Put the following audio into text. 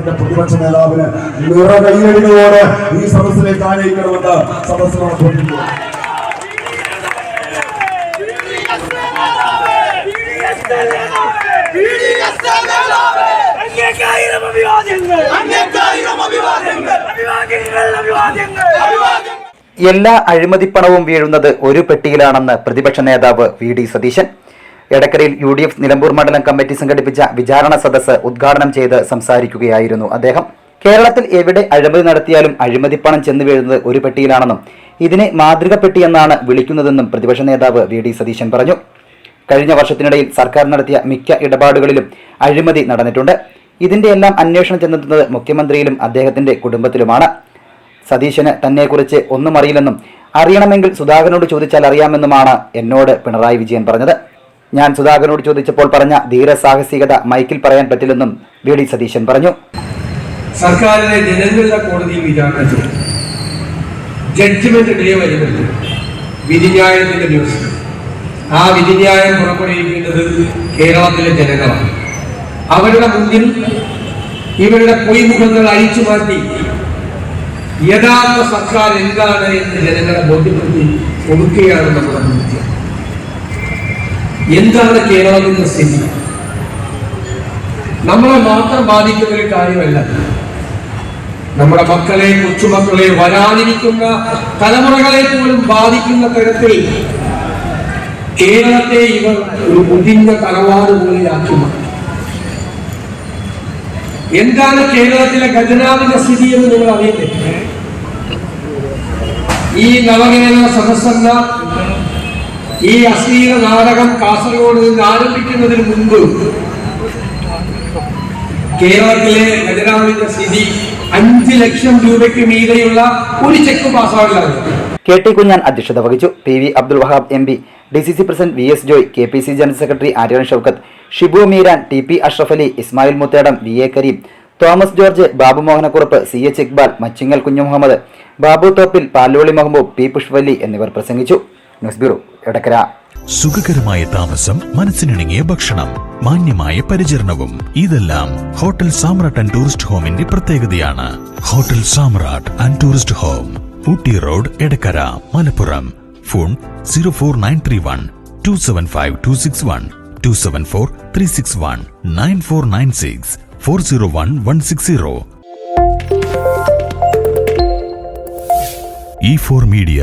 എന്റെ പ്രതിപക്ഷ നേതാവിന് നിറ കൈയടികളോട് ഈ സദസ്സിലേക്ക് ആനയിക്കണമെന്ന് അഭിവാദ്യങ്ങൾ അഭിവാദ്യങ്ങൾ എല്ലാ അഴിമതിപ്പണവും വീഴുന്നത് ഒരു പെട്ടിയിലാണെന്ന് പ്രതിപക്ഷ നേതാവ് വി ഡി സതീശൻ. എടക്കരയിൽ യു ഡി എഫ് നിലമ്പൂർ മണ്ഡലം കമ്മിറ്റി സംഘടിപ്പിച്ച വിചാരണ സദസ്സ് ഉദ്ഘാടനം ചെയ്ത് സംസാരിക്കുകയായിരുന്നു അദ്ദേഹം. കേരളത്തിൽ എവിടെ അഴിമതി നടത്തിയാലും അഴിമതിപ്പണം ചെന്ന് വീഴുന്നത് ഒരു പെട്ടിയിലാണെന്നും ഇതിനെ മാതൃക പെട്ടി എന്നാണ് വിളിക്കുന്നതെന്നും പ്രതിപക്ഷ നേതാവ് വി ഡി സതീശൻ പറഞ്ഞു. കഴിഞ്ഞ വർഷത്തിനിടയിൽ സർക്കാർ നടത്തിയ മിക്ക ഇടപാടുകളിലും അഴിമതി നടന്നിട്ടുണ്ട്. ഇതിന്റെ എല്ലാം അന്വേഷണം ചെന്നെത്തുന്നത് മുഖ്യമന്ത്രിയിലും അദ്ദേഹത്തിന്റെ കുടുംബത്തിലുമാണ്. സതീശന് തന്നെക്കുറിച്ച് ഒന്നും അറിയില്ലെന്നും അറിയണമെങ്കിൽ സുധാകരനോട് ചോദിച്ചാൽ അറിയാമെന്നുമാണ് എന്നോട് പിണറായി വിജയൻ പറഞ്ഞത്. ഞാൻ സുധാകരനോട് ചോദിച്ചപ്പോൾ പറഞ്ഞ ധീരസാഹസികത മൈക്കിൽ പറയാൻ പറ്റില്ലെന്നും വി ഡി സതീശൻ പറഞ്ഞു. സർക്കാരിനെ ജനങ്ങളുടെ കോടതി വിചാരണ ചെയ്യും ജഡ്ജ്മെന്റ് ഡേ വരുന്നുണ്ട്. വിധിന്യായത്തിന്റെ ദിവസം ആ വിധിന്യായം പുറപ്പെടുവിക്കേണ്ടത് കേരളത്തിലെ ജനങ്ങളാണ്. അവരുടെ മുന്നിൽ ഇവരുടെ പൊയ്മുഖങ്ങൾ അഴിച്ചു മാറ്റി യഥാർത്ഥ സർക്കാർ എന്താണ് എന്ന് ജനങ്ങളെ ബോധ്യപ്പെടുത്തി കൊടുക്കുകയാണ് നമ്മുടെ മുഖ്യം എന്താണ് കേരളത്തിന്റെ സ്ഥിതി? നമ്മളെ മാത്രം ബാധിക്കുന്ന ഒരു കാര്യമല്ല. നമ്മുടെ മക്കളെ കൊച്ചുമക്കളെ വരാനിരിക്കുന്ന തലമുറകളെ പോലും ബാധിക്കുന്ന തരത്തിൽ കേരളത്തെ ഇവർ ഒരു മുതിഞ്ഞ തറവാട് മാറ്റി. എന്താണ് കേരളത്തിലെ ഖജനാവിന്റെ സ്ഥിതി എന്ന് നിങ്ങൾ അറിയില്ലേ ഈ നവകേരള സദസ്സെന്ന ഈ അശ്ലീല നാടകം കാസർഗോഡ് നിന്ന് ആരംഭിക്കുന്നതിന് മുമ്പ് കേരളത്തിലെ ഖജനാവിന്റെ സ്ഥിതി അഞ്ച് ലക്ഷം രൂപയ്ക്ക് മീതെയുള്ള ഒരു ചെക്ക് പാസ്സാവില്ലായിരുന്നു കെ ടി കുഞ്ഞാൻ അധ്യക്ഷത വഹിച്ചു. P V Abdul Wahab M P D C C president V S Joy K P C general secretary Aryan Shoukath Shibu Meeran T P Ashraf Ali Ismail Muthedam V A Kareem Thomas George Babu Mohanakkurup C H Iqbal Machingal Kunju Muhammad Babu Thoppil Paloli Mahaboob P Pushpavalli എന്നിവർ പ്രസംഗിച്ചു. News bureau Edakkara. സുഖകരമായ താമസം മനസ്സിനിണങ്ങിയ ഭക്ഷണം മാന്യമായ പരിചരണവും ഇതെല്ലാം hotel Samrat and tourist ഹോമിന്റെ പ്രത്യേകതയാണ്. Hotel Samrat and tourist home Ooty road Edakkara Malappuram. Phone zero four nine three one two seven five two six one two seven four three six one nine four nine six four zero one one six zero. E four media